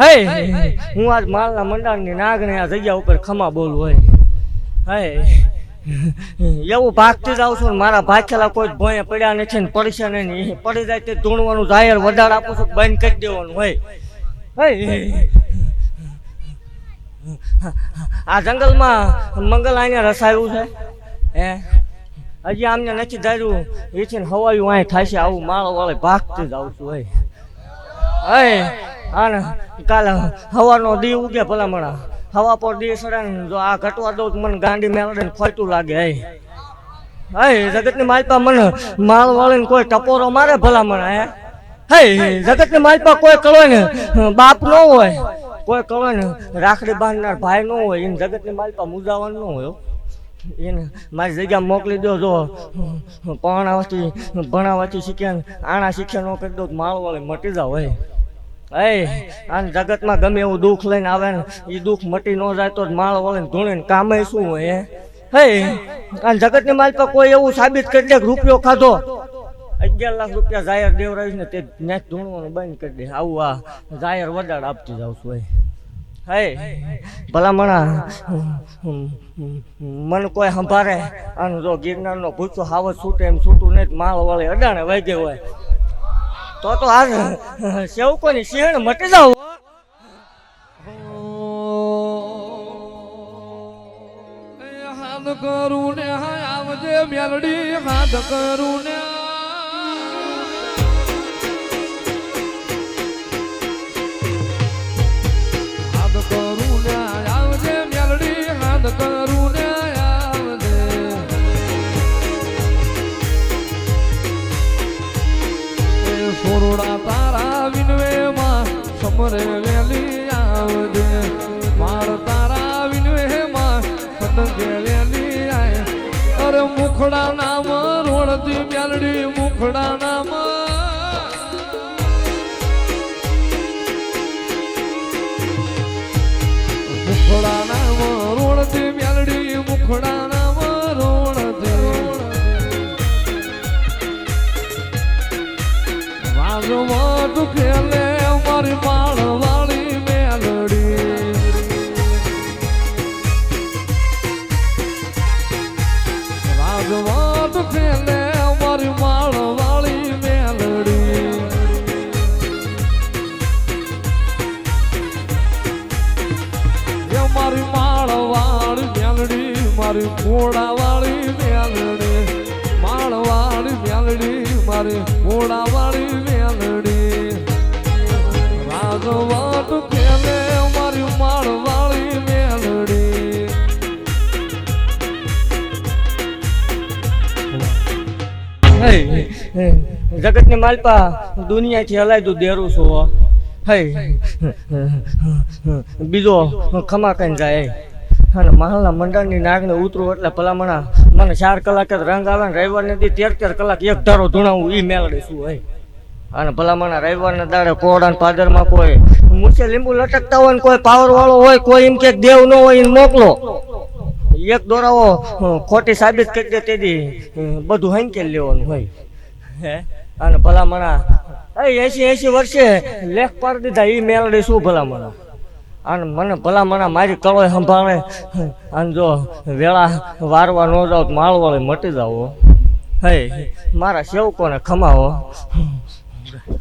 હે હું આજ માલના મંડાણની નાગને આ જગ્યા ઉપર ખમા બોલું હોય હે. એવું ભાગતી જાઉં છું મારા ભાગેલા કોઈ ભોંય પડ્યા નથી ને પડશે નહીં પડી જાય તે ધૂણવાનું જાહેર વધારે આપું છું બંધ કરી દેવાનું હોય હે. આ જંગલમાં મંગલ આને રસાયું છે હે. હજી આમને નથી ધાર્યું. એ છે ને હવાયું અહીં થાય છે આવું માળો વાળે ભાગતી જ આવું છું હોય હે. આને કાલે હવાનો દી ઉગે ભલામણા. હવા પર દી સડે ને જો આ ઘટવા દઉં મને ગાંડી મેળવે ને ખોટું લાગે, હે. હે, જગતની માલપા મને માલ વાળીને કોઈ ટપોરો મારે ભલામણા, હે. હે, જગતની માલપા કોઈ કળો ને બાપ ન હોય, કોઈ કળો ને રાખડી બાંધનાર ભાઈ ન હોય, એને જગતની માલપા મુજાવાનું ન હોય એને મારી જગ્યા મોકલી દો, જો. ભણાવવાથી ભણાવાથી શીખ્યા આણા શીખ્યા ન કરી દો તો વાળી મટી જાવ, હે. એ આને જગતમાં ગમે એવું દુઃખ લઈને આવે ને એ દુઃખ મટી ન જાય તો માળ વળે ધૂણે કામે શું હોય, હે? આ જગતની માલ પર કોઈ એવું સાબિત કરી દે રૂપિયો ખાધો. અગિયાર લાખ રૂપિયા જાહેર દેવરાવીશ ને તે નેટ ધૂણવાનું બંધ કરી દે. આવું આ જાહેર વડાડ આપતી જાઉં છું હે ભલામણા, મન કોઈ સંભારે અને જો ગિરનારનો ભૂસો હાવત છૂટે એમ છૂટું નહીં માળ વળે અડાણે વાગે હોય. તો તો આ સેવકોની શિણ મટી જાવ. હાથ કરું ને આવજે મેલડી, હાથ કરું ને સોરડા તારા વિનવે માં સમરે વેલી આવજે. માર તારા વિનવે માં પતંગે વેલી આય. અરે મુખડા નામ રોડતી બ્યાલડી મુખડા નામ રાજવટ ખેલે મારી માળવાળી મેલડી. રાજવટ ખેલે મારી માળવાળી મેલડી. એ મારી માળવાળી મેલડી, મારી ઘોડાવાળી મેલડી. માળવાળી મેલડી, મારી ઘોડાવાળી રાજવટ મેલડી. હે જગતની માલપા દુનિયાથી હલાય તું દેરું છું, હૈ. બીજો ખમા કઈ જાય. અને મહાલના મંડળની નાગને ઉતરું એટલે ભલામણા મને ચાર કલાક જ રંગ આવે ને રવિવાર નથી તેર તેર કલાક એક ધારો ધૂણાવું એ મેળડી શું હોય અને ભલામણા રવિવારના દાડે કોડા પાદરમાં કોઈ મૂછે લીંબુ લટકતા હોય ને કોઈ પાવર વાળો હોય કોઈ એમ કે દેવ ન હોય એને મોકલો. એક દોરાવો ખોટી સાબિત કરી દે તેથી બધું હંકેલ લેવાનું હોય. હે? અને ભલામણા એ એસી એસી વર્ષે લેખ પાડી દીધા એ મેળડી શું ભલામણા? અને મને ભલામણા મારી કળોય સંભાળે અને જો વેળા વારવા ન જાઓ તો માળવાળી મટી જાવ હે? મારા સેવકોને ખમાવો. вже.